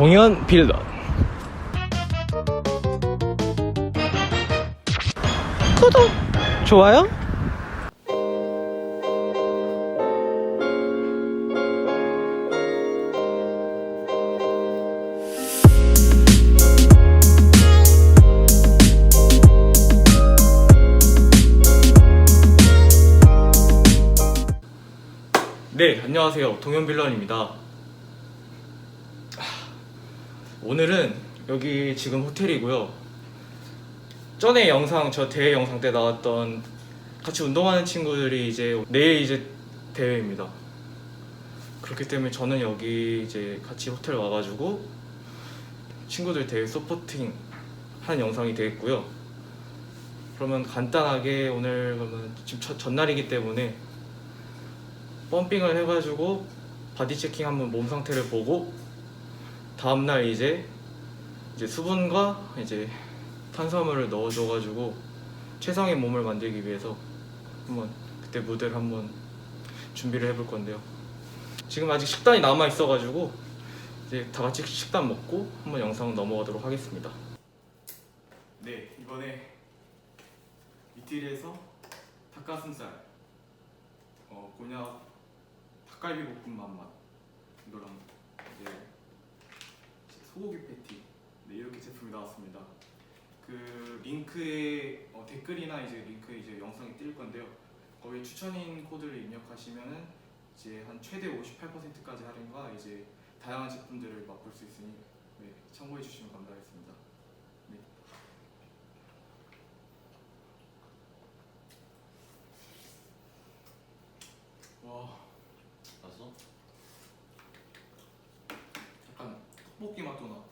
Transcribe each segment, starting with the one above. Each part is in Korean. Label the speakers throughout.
Speaker 1: 동현 빌런. 구독 좋아요. 네 안녕하세요. 동현 빌런입니다 오늘은 여기 지금 호텔이고요. 전에 영상 저 대회 영상 때 나왔던 같이 운동하는 친구들이 이제 내일 이제 대회입니다. 그렇기 때문에 저는 여기 이제 같이 호텔 와가지고 친구들 대회 서포팅 하는 영상이 되겠고요. 그러면 간단하게 오늘 그러면 지금 첫, 전날이기 때문에 펌핑을 해가지고 바디 체킹 한번 몸 상태를 보고 다음날 이제 이제 수분과 이제 탄수화물을 넣어줘가지고 최상의 몸을 만들기 위해서 한번 그때 무대를 한번 준비를 해볼 건데요. 지금 아직 식단이 남아 있어가지고 이제 다 같이 식단 먹고 한번 영상 넘어가도록 하겠습니다. 네 이번에 이태리에서 닭가슴살, 어 곤약 닭갈비 볶음밥 맛 이거랑 이제 소고기 패티 네, 이렇게 제품이 나왔습니다. 그 링크에 어, 댓글이나 이제 링크에 이제 영상이 뜰 건데요. 거기 추천인 코드를 입력하시면은 이제 한 최대 58%까지 할인과 이제 다양한 제품들을 맛볼 수 있으니 네, 참고해 주시면 감사하겠습니다. 네. 와,
Speaker 2: 봤어?
Speaker 1: 약간 떡볶이 맛도 나.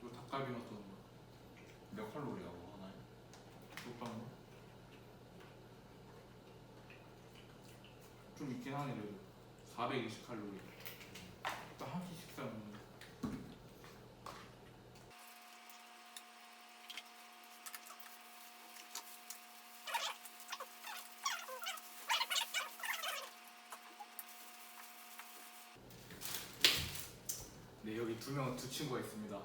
Speaker 1: 그리고 닭갈비 맛도 나.
Speaker 2: 몇 칼로리라고 하나요?
Speaker 1: 먹방 좀 있긴 하네 그래도 420 칼로리 딱 한 끼 식사 먹는 네 여기 두명두 친구가 있습니다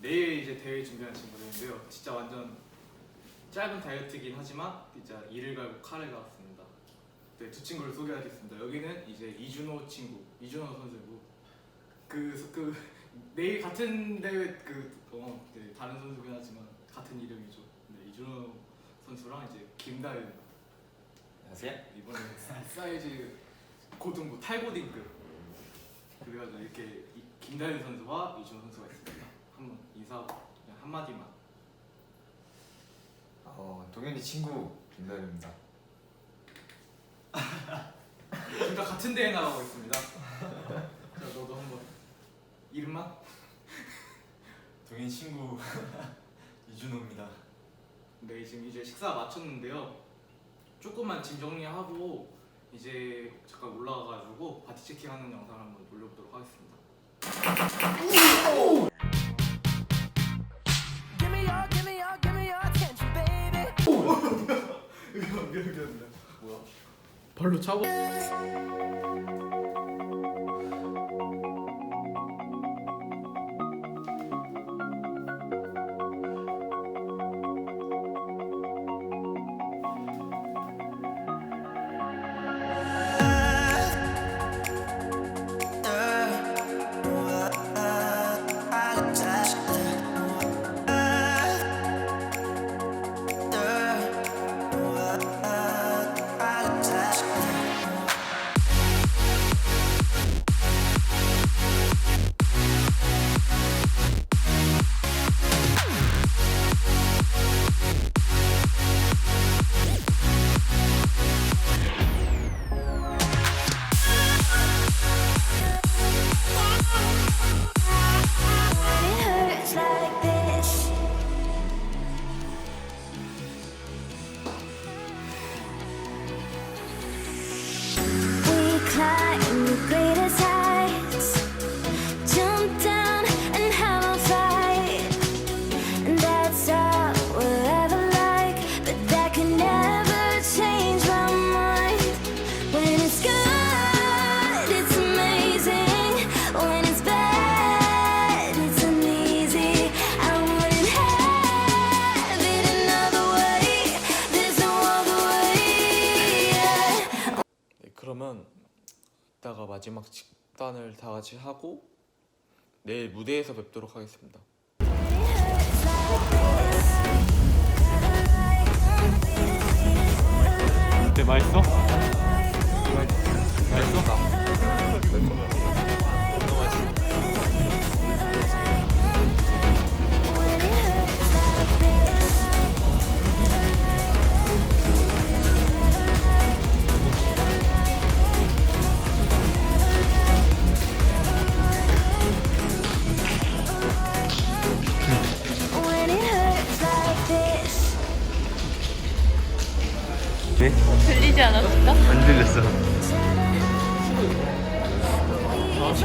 Speaker 1: 내일 이제 대회 준비하는 친구들인데요 진짜 완전 짧은 다이어트긴 하지만 진짜 이를 갈고 칼을 갈았습니다. 네, 두 친구를 소개하겠습니다. 여기는 이제 이준호 친구, 이준호 선수고 그, 그 내일 같은 대회 그 어, 네, 다른 선수긴 하지만 같은 이름이죠. 네, 이준호 선수랑 이제 김다현
Speaker 2: 안녕하세요.
Speaker 1: 이번에 사이즈 고등부 탈고딩급 그래가지고 이렇게 이- 김다현 선수와 이준호 선수가 있습니다. 한번 인사 그냥 한 마디만.
Speaker 2: 어, 동현이 친구 김다현입니다.
Speaker 1: 둘 다 같은 대회 나가고 있습니다. 자, 너도 한번 이름만?
Speaker 2: 동현 친구 이준호입니다.
Speaker 1: 네, 지금 이제 식사 마쳤는데요. 조금만 짐 정리하고 이제 잠깐 올라가가지고 바디 체킹하는 영상 한번 올려보도록 하겠습니다. 미안? 발로 차고. 마지막 식단을 다 같이 하고 내일 무대에서 뵙도록 하겠습니다. 네 맛있어? 맛있어?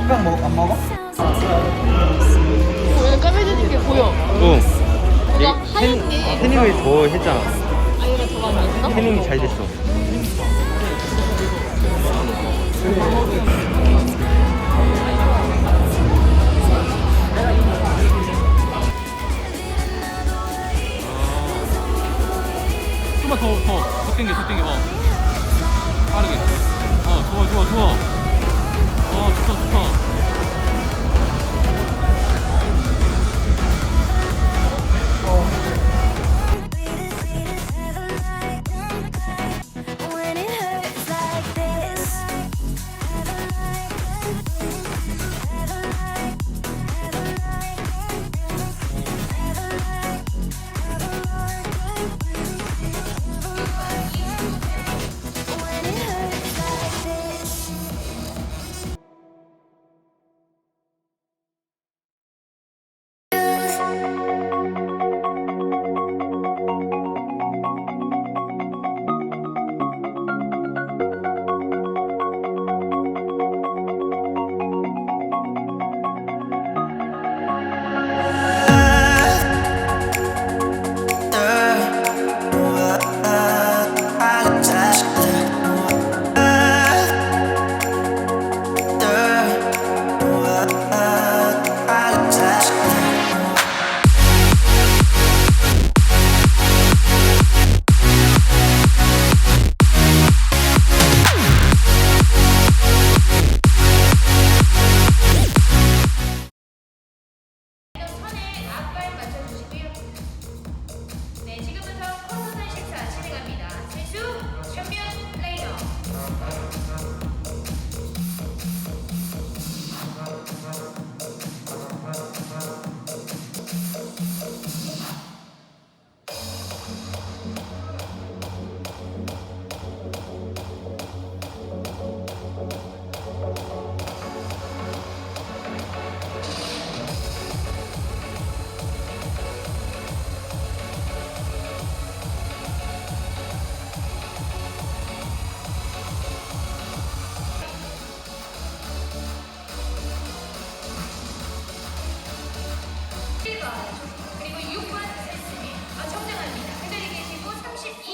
Speaker 3: 식빵 먹, 안 먹어?
Speaker 4: 왜 까매지는 게 보여?
Speaker 3: 어.
Speaker 4: 뭐가 하얀 게
Speaker 3: 태닝을 더 했잖아.
Speaker 4: 아이가 더 많이 했어?
Speaker 3: 태닝이 잘 됐어.
Speaker 1: 좀만 더, 더, 더 땡겨, 더 땡겨, 어.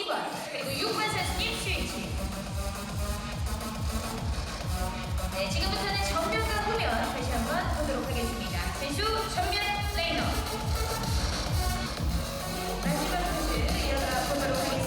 Speaker 5: 32번 그리고 6번 선수님 스위치. 네, 지금부터는 정면과 후면 다시 한번 보도록 하겠습니다. 선수 정면 레이너. 마지막 선수 이어가 보도록 하겠습니다.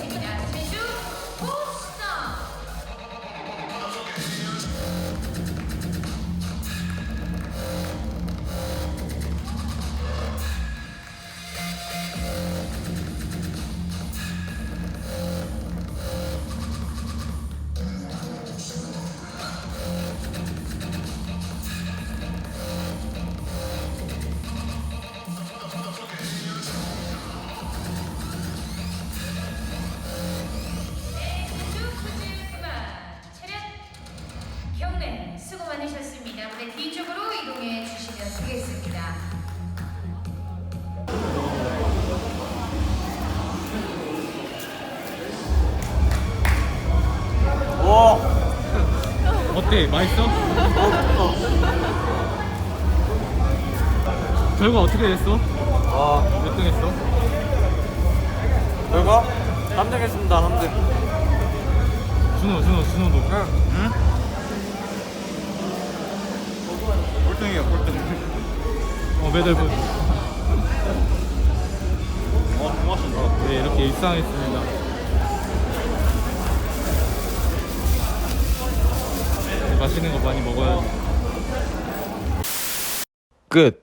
Speaker 1: 어때? 맛있어? 결과 어떻게 됐어?
Speaker 3: 아,
Speaker 1: 몇 등 했어?
Speaker 3: 결과? 3등 했습니다, 3등.
Speaker 1: 준호, 준호, 준호도.
Speaker 3: 응? 꼴등이야, 꼴등.
Speaker 1: 어, 매달 보
Speaker 3: 와, 고맙습니다.
Speaker 1: 네, 이렇게 입상했습니다. 맛있는 거 많이 먹어야지. 끝.